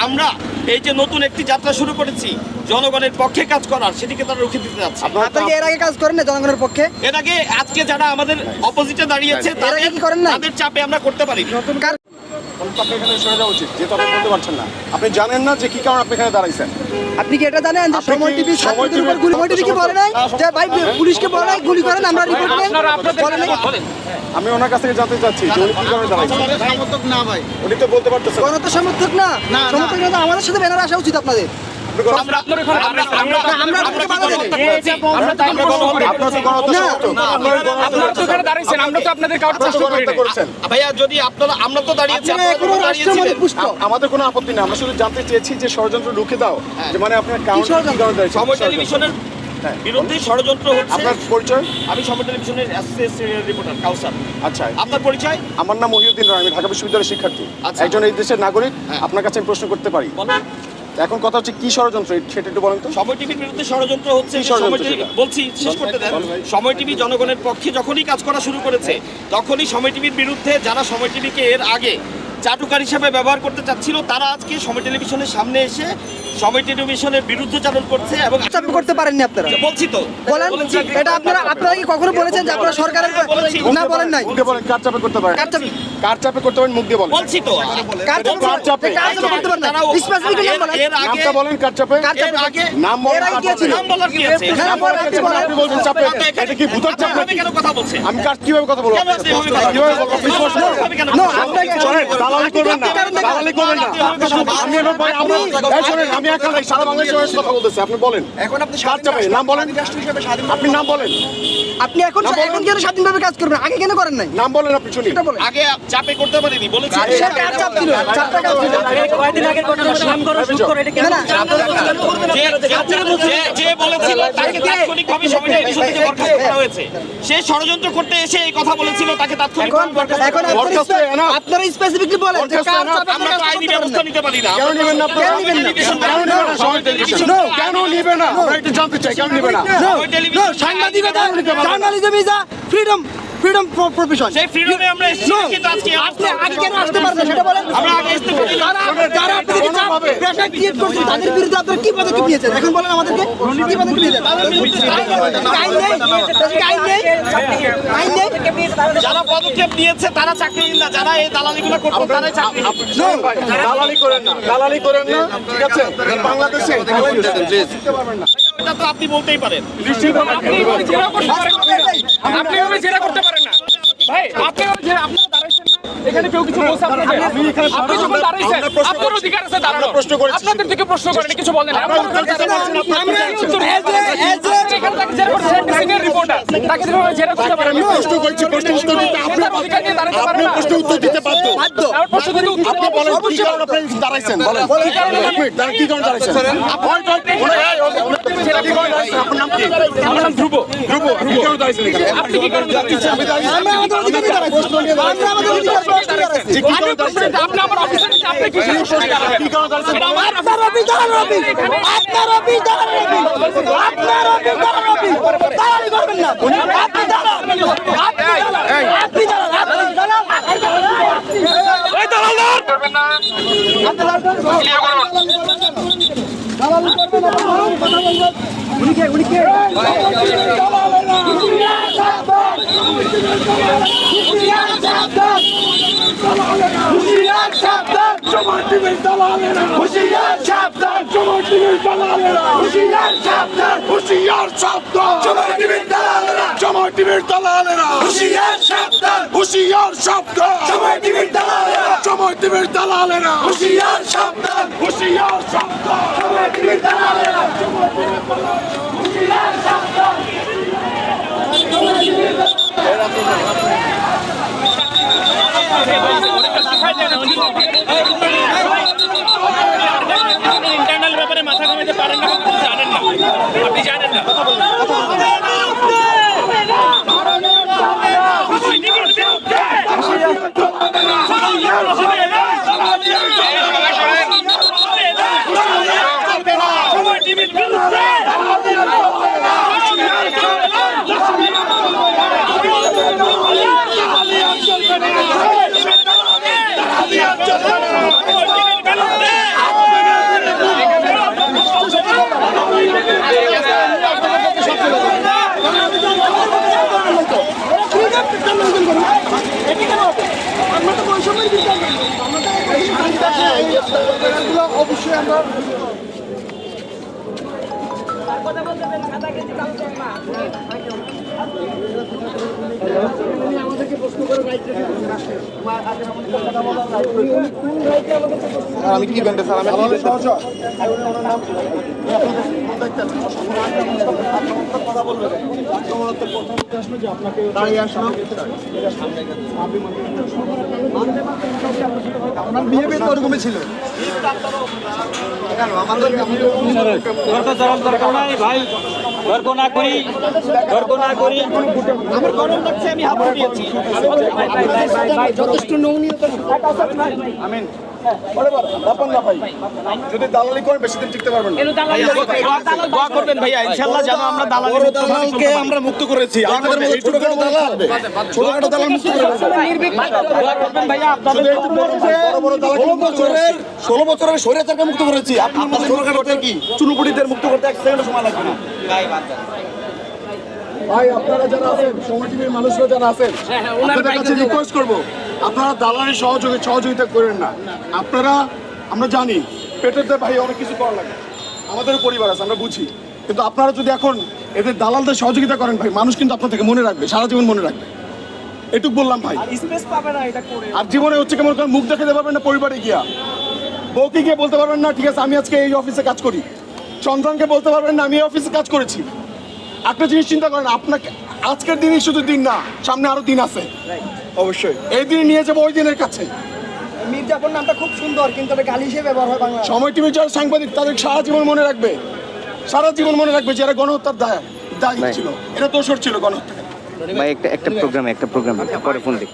আমরা এই যে নতুন একটি যাত্রা শুরু করেছি জনগণের পক্ষে কাজ করার সেটিকে তারা রুখে দিতে যাচ্ছে আপনারা এর আগে কাজ করেন না জনগণের পক্ষে? এর আগে আজকে যারা আমাদের অপোজিটে দাঁড়িয়েছে তারা কি করেন না তাদের চাপে আমরা করতে পারি নতুন কার তো আপনার এখানে সরে যাওয়া উচিত যেহেতু আপনি বলতে পারছেন না। আপনি জানেন না যে কি কারণে আপনি এখানে দাঁড়াইছেন। আপনি কি এটা জানেন যে সময় টিভি ছাত্রদের উপর গুলি সময় টিভি কি বলে নাই? যে ভাই পুলিশকে বলে নাই গুলি করেন আমরা রিপোর্ট দেন বলে নাই। আমি ওনার কাছ থেকে জানতে চাচ্ছি যে উনি কি কারণে দাঁড়াইছেন। সমর্থক না ভাই। উনি তো বলতে পারতেছেন। গণত সমর্থক না না। সমর্থক না আমাদের সাথে ব্যানার আসা উচিত আপনাদের। আমাদের কোনো আপত্তি নেই। আমরা শুধু জানতে চেয়েছি যে ষড়যন্ত্র রুখে দাও যে মানে আপনার। টেলিভিশনের হ্যাঁ। বিরুদ্ধে ষড়যন্ত্র হচ্ছে আপনার পরিচয়? আমি সময় টেলিভিশনের অ্যাসোসিয়েট রিপোর্টার কাউসার। আচ্ছা। আপনার পরিচয়? আমার নাম মহিউদ্দিন রায় আমি ঢাকা বিশ্ববিদ্যালয়ের শিক্ষার্থী। আচ্ছা। একজন এই দেশের নাগরিক। হ্যাঁ। আপনার কাছে আমি প্রশ্ন করতে পারি। বলুন। এখন কথা হচ্ছে কি ষড়যন্ত্র সেটা একটু বলেন তো সময় টিভির বিরুদ্ধে ষড়যন্ত্র হচ্ছে? বলছি শেষ করতে দেন সময় টিভি জনগণের পক্ষে যখনই কাজ করা শুরু করেছে তখনই সময় টিভির বিরুদ্ধে যারা সময় টিভিকে এর আগে চাটুকার হিসাবে ব্যবহার করতে চাচ্ছিল তারা আজকে সময় টেলিভিশনের সামনে এসে সময় টেলিভিশনের বিরুদ্ধচারণ করছে এবং চাপ করতে পারেননি আপনারা বলছি তো বলেন বলেছি। এটা আপনারা আপনারা কি কখনো বলেছেন যে আপনারা সরকারের। না বলেন নাই বলেন কার চাপে করতে পারেন কার চাপে? কার চাপে করতে পারেন? মুখ দিয়ে বলেন। বলছি তো। কার চাপে কার চাপে? কার চাপে করতে পারেন? না স্পেসিফিক নাম বলেন। এর আগে নামটা বলেন কার চাপে? কার চাপে? আগে নাম বলেন আগে কার কি চাপে? নাম বলার কি আছে? হ্যাঁ, আপনি বলেন। আপনি বলছেন চাপে এটা কি ভূতের চাপ নাকি? কেন কথা বলছেন? আমি কার কীভাবে কথা বলব? কীভাবে বলব? স্পষ্ট করেন। আপনি দালালি করবেন না। দালালি করবেন না। আমি এবার ভাই আমরা এই শোনেন আমি একা নাই সারা বাংলাদেশের কথা বলতেছি। আপনি বলেন। এখন আপনি কার চাপে? নাম বলেন। রাষ্ট্র হিসেবে স্বাধীন আপনি নাম বলেন। আপনি এখন এখন কেন স্বাধীনভাবে কাজ করবেন? আগে কেন করেন নাই? নাম বলেন আপনি শুনি আগে চাপে করতে পারিনি বলেছি সে ষড়যন্ত্র করতে এসে এই কথা বলেছিল তাকে তাৎক্ষণিক। আপনারা স্পেসিফিকলি বলেন আমরা আইনি ব্যবস্থা নিতে পারি না কেন নিবে না জানতে চাই কেন নিবে না সাংবাদিকতা journalism is a freedom freedom profession সেই ফ্রিডমে আমরা এসেছি কিন্তু আজকে আপনি আগে কেন আসতে পারবেন? সেটা বলেন। আমরা আগে আসতে পারি। যারা যারা আপনাদেরকে চাপ। প্রেশার ক্রিয়েট করছে তাদের বিরুদ্ধে আপনারা কি পদক্ষেপ নিয়েছেন? এখন বলেন আমাদেরকে। কি পদক্ষেপ নিয়েছেন? আইন নেই। আইন নেই। আইন নেই। যারা পদক্ষেপ নিয়েছে তারা চাকরি না। যারা এই দালালিগুলো করতো তারাই চাকরি শোনেন দালালি করেন না। দালালি করেন না ঠিক আছে? বাংলাদেশে না। এটা তো আপনি বলতেই পারেন। আপনি জেরা করতে পারেন না। আপনি এভাবে জেরা করতে পারেন না। ভাই আপনি জেরা আপনারা দাঁড়াইছেন এখানে কেউ কিছু বলছে আপনাদের? আপনি যখন দাঁড়াইছেন প্রশ্ন আপনার অধিকার আছে দাঁড়ানো প্রশ্ন আপনাদের থেকে প্রশ্ন করেন কিছু বলেন। আমরা উত্তর এখানে তাকে জেরা সিনিয়র রিপোর্টার তাকে যেভাবে জেরা করতে পারেন প্রশ্ন করছি প্রশ্ন উত্তর দিতে আপনি প্রশ্ন উত্তর দিতে বাধ্য। বাধ্য আমার প্রশ্ন দিতে উত্তর আপনি বলেন কি কারণে আপনি দাঁড়াইছেন বলেন কি কারণে এক মিনিট, দাঁড়ান, কি কারণে দাঁড়াইছেন ওই, ওই, ওই, ওই, ওই, কি কারণে দাঁড়াইছেন? আপনার নাম কি আমার নাম ধ্রুব ধ্রুব কি কারণে দাঁড়াইছেন এখানে আপনি কি কারণে দাঁড়িয়েছেন আমি দাঁড়িয়ে আমরা আমাদের অধিকার দাঁড়াইছি আমরা আমাদের অধিকার দাঁড়াইছি কি কারণে দাঁড়াইছেন আপনি আমার অফিসার আপনি কি কি কারণে দাঁড়াইছেন আমার আপনার অফিস দাঁড়ান আপনার অফিস দাঁড়ান অফিস আপনার অফিস দাঁড়ান office Hüsniyar Çaptan Cumhuriyetimiz dalalına Hüsniyar Çaptan Cumhuriyetimiz dalalına Hüsniyar Çaptan Hüsniyar Çaptan Cumhuriyetimiz dalalına Cumhuriyetimiz dalalına Hüsniyar Çaptan Hüsniyar Çaptan Cumhuriyetimiz dalalına Cumhuriyetimiz dalalına Hüsniyar Çaptan Hüsniyar internal ব্যাপারে মাথা ঘামাতে পারেন না জানেন না আপনি জানেন না হুশিয়ার জায়গাগুলো অবশ্যই আমরা আমি কি ব্যান্ডে স্যার আমি আপনার বিহেভিয়ার তো ওরকমই ছিল আমার গরম লাগছে আমি হাত দিয়েছি। যথেষ্ট নমনীয়তা। আমিন। ব্যাপার না ভাই। যদি দালালি করেন বেশি দিন টিকতে পারবেন দোয়া করবেন ভাইয়া ইনশাআল্লাহ যেন আমরা দালালি বড় দালালকে আমরা মুক্ত করেছি। আপনাদের মতো ছোটখাটো দালাল। ছোটখাটো দালাল মুক্ত করেছি। দোয়া করবেন ভাইয়া আপনাদের বড় বড় দালালকে মুক্ত বছরের ষোলো বছরের স্বৈরাচারকে মুক্ত করেছি। আপনার মতো ছোটখাটো কি? চুনুপুটিদের মুক্ত করতে এক সেকেন্ড সময় লাগবে না। ভাই আপনারা যারা আছেন সময় টিভির মানুষরা যারা আছেন আপনাদের কাছে রিকোয়েস্ট করব। আপনারা দালালের সহযোগী সহযোগিতা করেন না। আপনারা আমরা জানি পেটের দিয়ে ভাই অনেক কিছু করা লাগে। আমাদের পরিবার আছে আমরা বুঝি। কিন্তু আপনারা যদি এখন এদের দালালদের সহযোগিতা করেন ভাই মানুষ কিন্তু আপনার থেকে মনে রাখবে সারা জীবন মনে রাখবে। এটুক বললাম ভাই। আর জীবনে হচ্ছে কেমন করে মুখ দেখাতে পারবেন না পরিবারে গিয়া। বউকে গিয়ে বলতে পারবেন না ঠিক আছে আমি আজকে এই অফিসে কাজ করি। চন্দ্রনকে বলতে পারবেন না আমি এই অফিসে কাজ করেছি। একটা জিনিস চিন্তা করেন আপনাকে আজকের দিনই শুধু দিন না সামনে আরও দিন আছে। অবশ্যই। এই দিন নিয়ে যাব ওই দিনের কাছে। মির্জাপুর নামটা খুব সুন্দর কিন্তু এটা গালি হিসেবে ব্যবহার হয় বাংলা সময় টিভির যারা সাংবাদিক তাদের সারা জীবন মনে রাখবে। সারা জীবন মনে রাখবে যারা গণহত্যার দায় দায়ী ছিল। এটা দোষর ছিল গণহত্যা ভাই একটা একটা প্রোগ্রামে একটা প্রোগ্রাম পরে ফোন দিই